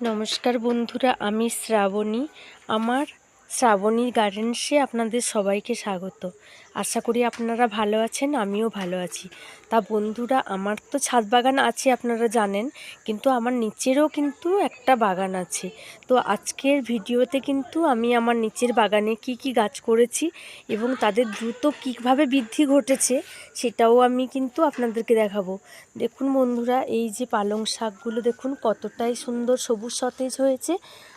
নমস্কার বন্ধুরা আমি শ্রাবণী। আমার শ্রাবণী গার্ডেন্সে আপনাদের সবাইকে স্বাগত। আশা করি আপনারা ভালো আছেন, আমিও ভালো আছি। তা বন্ধুরা, আমার তো ছাদ বাগান আছে আপনারা জানেন, কিন্তু আমার নিচেরও কিন্তু একটা বাগান আছে। তো আজকের ভিডিওতে কিন্তু আমি আমার নিচের বাগানে কি কি গাছ করেছি এবং তাদের দ্রুত কীভাবে বৃদ্ধি ঘটেছে সেটাও আমি কিন্তু আপনাদেরকে দেখাবো। দেখুন বন্ধুরা, এই যে পালং শাকগুলো দেখুন কতটাই সুন্দর সবুজ সতেজ হয়েছে।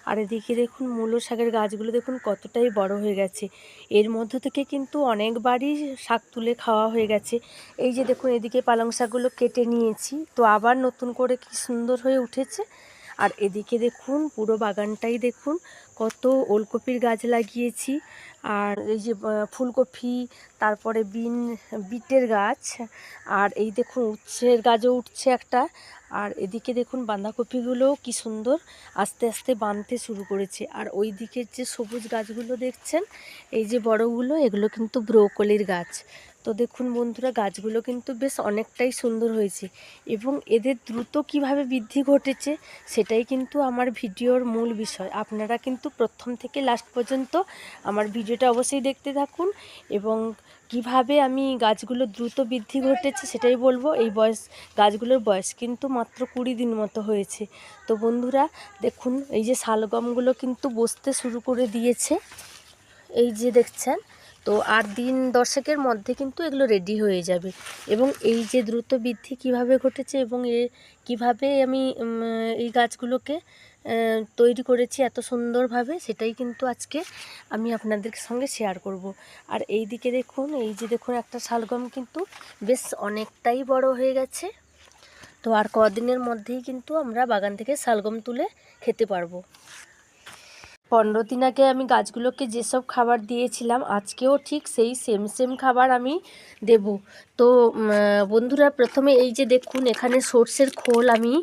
আর এদিকে দেখুন মূলো শাকের গাছগুলো দেখুন কতটাই বড় হয়ে গেছে। এর মধ্য থেকে কিন্তু অনেকবারই শাক তুলে খাওয়া হয়ে গেছে। এই যে দেখুন, এদিকে পালং শাকগুলো কেটে নিয়েছি। তো আবার নতুন করে কি সুন্দর হয়ে উঠেছে। আর এদিকে দেখুন, পুরো বাগানটাই দেখুন, কত ওলকপির গাছ লাগিয়েছি। আর এই যে ফুলকপি, তারপরে বিন, বিটের গাছ, আর এই দেখুন, উচ্ছের গাছও উঠছে একটা। আর এদিকে দেখুন বাঁধাকপিগুলোও কি সুন্দর আস্তে আস্তে বানতে শুরু করেছে। আর ওই দিকের যে সবুজ গাছগুলো দেখছেন, এই যে বড়গুলো, এগুলো কিন্তু ব্রোকলির গাছ। তো দেখুন বন্ধুরা, গাছগুলো কিন্তু বেশ অনেকটাই সুন্দর হয়েছে এবং এদের দ্রুত কীভাবে বৃদ্ধি ঘটেছে সেটাই কিন্তু আমার ভিডিওর মূল বিষয়। আপনারা কিন্তু প্রথম থেকে লাস্ট পর্যন্ত আমার ভিডিওটা অবশ্যই দেখতে থাকুন এবং কীভাবে আমি গাছগুলো দ্রুত বৃদ্ধি ঘটেছে সেটাই বলব। এই বয়স, গাছগুলোর বয়স কিন্তু মাত্র কুড়ি দিন মতো হয়েছে। তো বন্ধুরা, দেখুন, এই যে শালগমগুলো কিন্তু বসতে শুরু করে দিয়েছে। এই যে দেখছেন তো আর দিন দশেকের মধ্যে কিন্তু এগুলো রেডি হয়ে যাবে। এবং এই যে দ্রুত বৃদ্ধি কীভাবে ঘটেছে এবং এ কীভাবে আমি এই গাছগুলোকে তৈরি করেছি এত সুন্দরভাবে, সেটাই কিন্তু আজকে আমি আপনাদের সঙ্গে শেয়ার করব। আর এই দিকে দেখুন, এই যে দেখুন একটা শালগম কিন্তু বেশ অনেকটাই বড় হয়ে গেছে। তো আর কদিনের মধ্যেই কিন্তু আমরা বাগান থেকে শালগম তুলে খেতে পারব। পনেরো দিন আগে আমি গাছগুলোকে যেসব খাবার দিয়েছিলাম, আজকেও ঠিক সেই সেম সেম খাবার আমি দেব। তো বন্ধুরা, প্রথমে এই যে দেখুন, এখানে সর্ষের খোল আমি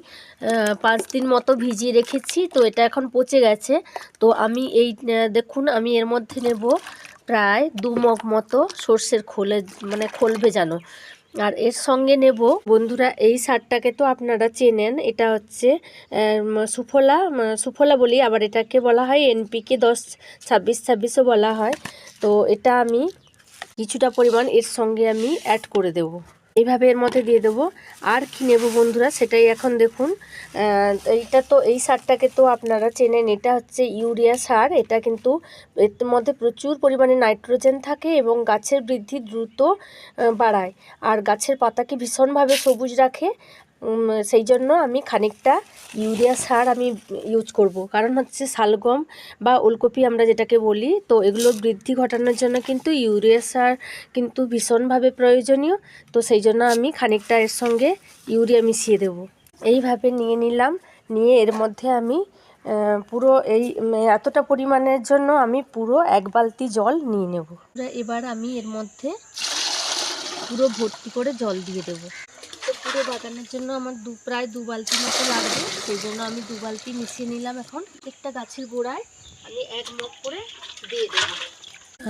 পাঁচ দিন মতো ভিজিয়ে রেখেছি, তো এটা এখন পচে গেছে। তো আমি এই দেখুন, আমি এর মধ্যে নেব প্রায় দু মগ মতো সর্ষের খোলে মানে খোল ভেজানো। আর এর সঙ্গে নেব, বন্ধুরা এই সারটাকে তো আপনারা চেনেন, এটা হচ্ছে সুফলা সুফলা বলি, আবার এটাকে বলা হয় এনপিকে দশ, ছাব্বিশ, ছাব্বিশও বলা হয়। তো এটা আমি কিছুটা পরিমাণ এর সঙ্গে আমি অ্যাড করে দেব। এইভাবে এর মধ্যে দিয়ে দেবো। আর কি নেব বন্ধুরা, সেটাই এখন দেখুন। এইটা তো, এই সারটাকে তো আপনারা চেনেন, এটা হচ্ছে ইউরিয়া সার। এটা কিন্তু এর মধ্যে প্রচুর পরিমাণে নাইট্রোজেন থাকে এবং গাছের বৃদ্ধি দ্রুত বাড়ায়। আর গাছের পাতাকে ভীষণভাবে সবুজ রাখে। সেই জন্য আমি খানিকটা ইউরিয়া সার আমি ইউজ করব। কারণ হচ্ছে শালগম বা ওলকপি আমরা যেটাকে বলি, তো এগুলোর বৃদ্ধি ঘটানোর জন্য কিন্তু ইউরিয়া সার কিন্তু ভীষণভাবে প্রয়োজনীয়। তো সেই জন্য আমি খানিকটা এর সঙ্গে ইউরিয়া মিশিয়ে দেব। এইভাবে নিয়ে নিলাম, নিয়ে এর মধ্যে আমি পুরো এই এতটা পরিমাণের জন্য আমি পুরো এক বালতি জল নিয়ে নেব। এবার আমি এর মধ্যে পুরো ভর্তি করে জল দিয়ে দেবো। পুরো বাগানের জন্য আমার দু, প্রায় দু বালতি মতো লাগবে। সেই জন্য আমি দু বালতি মিশিয়ে নিলাম এখন। একটা গাছের গোড়ায় আমি এক মগ করে দিয়ে দেবো।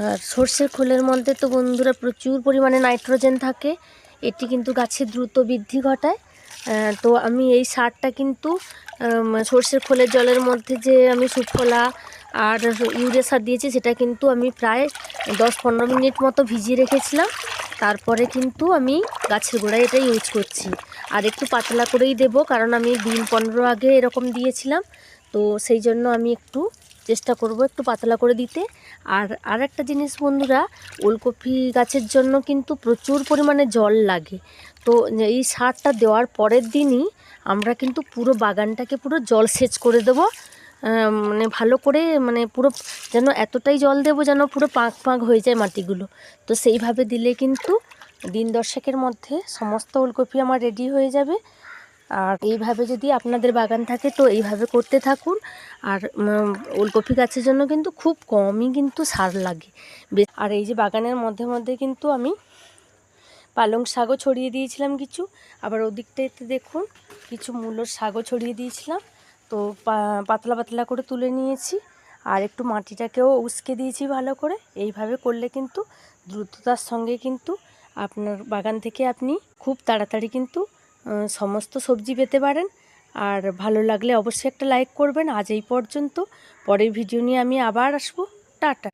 আর সর্ষের খোলের মধ্যে তো বন্ধুরা প্রচুর পরিমাণে নাইট্রোজেন থাকে। এটি কিন্তু গাছের দ্রুত বৃদ্ধি ঘটায়। তো আমি এই সারটা কিন্তু সর্ষের খোলের জলের মধ্যে যে আমি সুফলা আর ইউরিয়া সার দিয়েছি, সেটা কিন্তু আমি প্রায় দশ পনেরো মিনিট মতো ভিজিয়ে রেখেছিলাম। তারপরে কিন্তু আমি গাছের গোড়ায় এটা ইউজ করছি। আর একটু পাতলা করেই দেব, কারণ আমি দিন পনেরো আগে এরকম দিয়েছিলাম। তো সেই জন্য আমি একটু চেষ্টা করব একটু পাতলা করে দিতে। আর আর একটা জিনিস বন্ধুরা, ওলকপি গাছের জন্য কিন্তু প্রচুর পরিমাণে জল লাগে। তো এই সারটা দেওয়ার পরের দিনই আমরা কিন্তু পুরো বাগানটাকে পুরো জল সেচ করে দেবো। মানে ভালো করে মানে পুরো যেন এতটাই জল দেবো যেন পুরো পাঁক পাঁক হয়ে যায় মাটিগুলো। তো সেইভাবে দিলে কিন্তু দিন দশেকের মধ্যে সমস্ত ওলকপি আমার রেডি হয়ে যাবে। আর এইভাবে যদি আপনাদের বাগান থাকে তো এইভাবে করতে থাকুন। আর ওলকপি গাছের জন্য কিন্তু খুব কমই কিন্তু সার লাগে। আর এই যে বাগানের মধ্যে মধ্যে কিন্তু আমি পালং শাকও ছড়িয়ে দিয়েছিলাম কিছু। আবার ওদিকটাতে দেখুন, কিছু মূলোর শাকও ছড়িয়ে দিয়েছিলাম। তো পাতলা পাতলা করে তুলে নিয়েছি। আর একটু মাটিটাকেও উস্কে দিয়েছি ভালো করে। এইভাবে করলে কিন্তু দ্রুততার সঙ্গে কিন্তু আপনার বাগান থেকে আপনি খুব তাড়াতাড়ি কিন্তু সমস্ত সবজি পেতে পারেন। আর ভালো লাগলে অবশ্যই একটা লাইক করবেন। আজ এই পর্যন্ত। পরের ভিডিও নিয়ে আমি আবার আসব। টাটা।